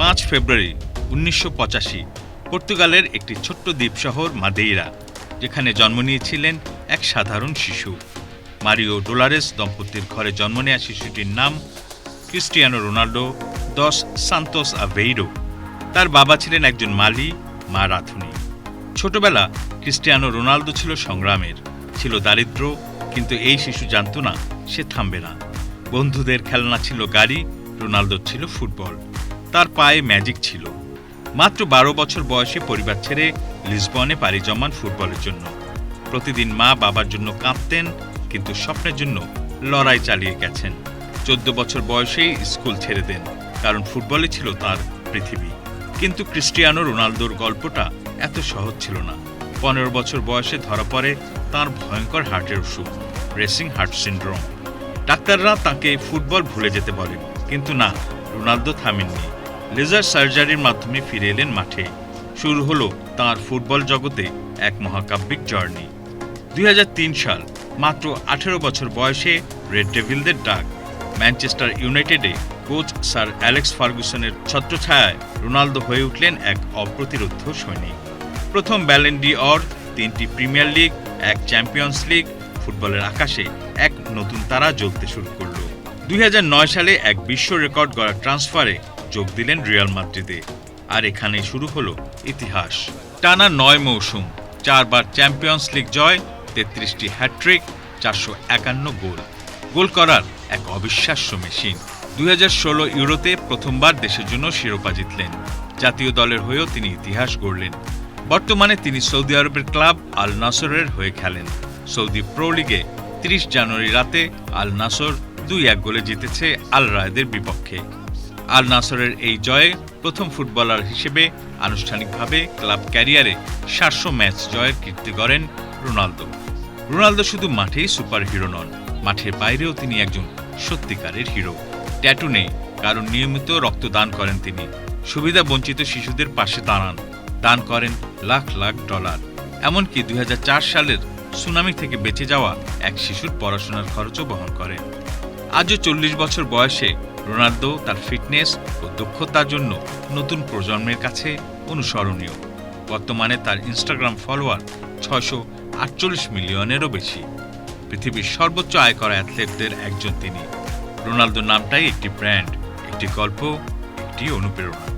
পাঁচ ফেব্রুয়ারি উনিশশো পঁচাশি, পর্তুগালের একটি ছোট্ট দ্বীপ শহর মাদেইরা, যেখানে জন্ম নিয়েছিলেন এক সাধারণ শিশু। মারিও ডোলারেস দম্পতির ঘরে জন্ম নেওয়া শিশুটির নাম Cristiano Ronaldo dos Santos Aveiro. তার বাবা ছিলেন একজন মালি, মা রাথুনি ছোটবেলা ক্রিস্টিয়ানো রোনালদো ছিল সংগ্রামের। ছিল দারিদ্র, কিন্তু এই শিশু জানতো না, সে থামবে না। বন্ধুদের খেলনা ছিল গাড়ি, রোনালদোর ছিল ফুটবল। তার পায়ে ম্যাজিক ছিল। মাত্র বারো বছর বয়সে পরিবার ছেড়ে লিসবনে পাড়ি জমান ফুটবলের জন্য। প্রতিদিন মা বাবার জন্য কাঁদতেন কিন্তু স্বপ্নের জন্য লড়াই চালিয়ে গেছেন। চোদ্দ বছর বয়সেই স্কুল ছেড়ে দেন, কারণ ফুটবলই ছিল তার পৃথিবী। কিন্তু ক্রিস্টিয়ানো রোনালদোর গল্পটা এত সহজ ছিল না। পনেরো বছর বয়সে ধরা পড়ে তার ভয়ঙ্কর হার্টের অসুখ, রেসিং হার্ট সিন্ড্রোম। ডাক্তাররা তাকে ফুটবল ভুলে যেতে বলেন, কিন্তু না রোনালদো থামেননি। লেজার সার্জারির মাধ্যমে ফিরে এলেন মাঠে। শুরু হলো তার ফুটবল জগতে এক মহাকাব্যিক জার্নি। দুই হাজার তিন সাল, মাত্র আঠেরো বছর বয়সে রেড ডেভিলদের ডাক। ম্যানচেস্টার ইউনাইটেডে কোচ স্যার অ্যালেক্স ফার্গুসনের ছত্রছায়ায় রোনালদো হয়ে উঠলেন এক অপ্রতিরোধ সৈনিক। প্রথম ব্যালেন্ডি অর, তিনটি প্রিমিয়ার লিগ, এক চ্যাম্পিয়ন্স লিগ, ফুটবলের আকাশে এক নতুন তারা জ্বলতে শুরু করল। দুই হাজার নয় সালে এক বিশ্ব রেকর্ড গড়া ট্রান্সফারে যোগ দিলেন রিয়াল মাদ্রিদে। আর এখানে শুরু হলো ইতিহাস। টানা নয় মৌসুম, চারবার চ্যাম্পিয়ন্স লিগ জয়, তেত্রিশটি হ্যাট্রিক চারশো একান্ন গোল। গোল করার এক অবিশ্বাস্য মেশিন। দুই হাজার ষোলো ইউরোতে প্রথমবার দেশের জন্য শিরোপা জিতলেন। জাতীয় দলের হয়েও তিনি ইতিহাস গড়লেন। বর্তমানে তিনি সৌদি আরবের ক্লাব আল নাসরের হয়ে খেলেন। সৌদি প্রো লিগে তিরিশ জানুয়ারি রাতে আল নাসর দুই এক গোলে জিতেছে আল রায়দের বিপক্ষে। আল নাসরের এই জয়ে প্রথম ফুটবলার হিসেবে আনুষ্ঠানিকভাবে ক্লাব ক্যারিয়ারে সাতশো ম্যাচ জয়ের কীর্তি গড়েন রোনালদো। রোনালদো শুধু মাঠেই সুপার হিরো নন, মাঠের বাইরেও তিনি একজন সত্যিকারের হিরো। ট্যাটু নেই, কারণ নিয়মিত রক্তদান করেন তিনি। সুবিধা বঞ্চিত শিশুদের পাশে দাঁড়ান, দান করেন লাখ লাখ ডলার। এমনকি দুই হাজার চার সালের সুনামি থেকে বেঁচে যাওয়া এক শিশুর পড়াশোনার খরচও বহন করেন। আজও চল্লিশ বছর বয়সে রোনালদো তার ফিটনেস ও দক্ষতার জন্য নতুন প্রজন্মের কাছে অনুসরণীয়। বর্তমানে তার ইনস্টাগ্রাম ফলোয়ার ছয়শো আটচল্লিশ মিলিয়নেরও বেশি। পৃথিবীর সর্বোচ্চ আয় করা অ্যাথলেটদের একজন তিনি। রোনালদো নামটাই একটি ব্র্যান্ড, একটি গল্প, একটি অনুপ্রেরণা।